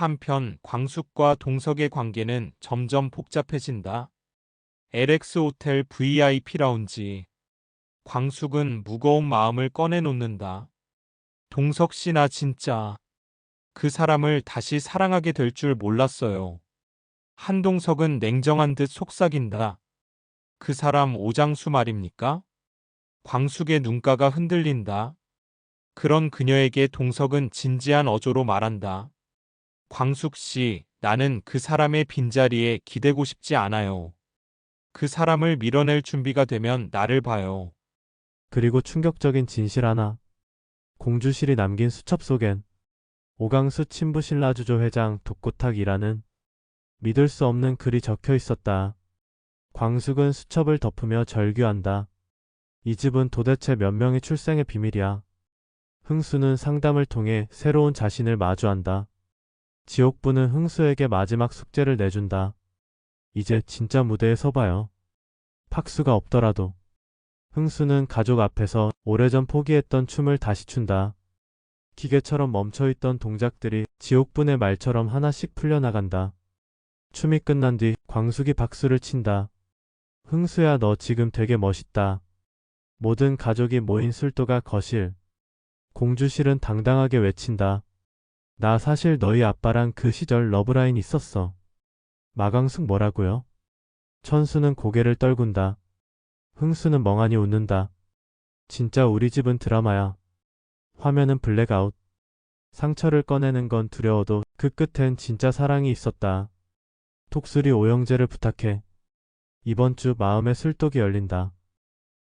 한편 광숙과 동석의 관계는 점점 복잡해진다. LX 호텔 VIP 라운지. 광숙은 무거운 마음을 꺼내놓는다. 동석 씨 나 진짜 그 사람을 다시 사랑하게 될 줄 몰랐어요. 한동석은 냉정한 듯 속삭인다. 그 사람 오장수 말입니까? 광숙의 눈가가 흔들린다. 그런 그녀에게 동석은 진지한 어조로 말한다. 광숙 씨, 나는 그 사람의 빈자리에 기대고 싶지 않아요. 그 사람을 밀어낼 준비가 되면 나를 봐요. 그리고 충격적인 진실 하나. 공주실이 남긴 수첩 속엔 오강수 친부 신라 주조 회장 독고탁이라는 믿을 수 없는 글이 적혀 있었다. 광숙은 수첩을 덮으며 절규한다. 이 집은 도대체 몇 명의 출생의 비밀이야. 흥수는 상담을 통해 새로운 자신을 마주한다. 지옥부는 흥수에게 마지막 숙제를 내준다. 이제 진짜 무대에 서봐요. 팍수가 없더라도. 흥수는 가족 앞에서 오래전 포기했던 춤을 다시 춘다. 기계처럼 멈춰있던 동작들이 지옥분의 말처럼 하나씩 풀려나간다. 춤이 끝난 뒤 광숙이 박수를 친다. 흥수야 너 지금 되게 멋있다. 모든 가족이 모인 술도가 거실. 공주실은 당당하게 외친다. 나 사실 너희 아빠랑 그 시절 러브라인 있었어. 마광숙 뭐라고요? 천수는 고개를 떨군다. 흥수는 멍하니 웃는다. 진짜 우리 집은 드라마야. 화면은 블랙아웃. 상처를 꺼내는 건 두려워도 그 끝엔 진짜 사랑이 있었다. 톡수리 오영재를 부탁해. 이번 주 마음의 술독이 열린다.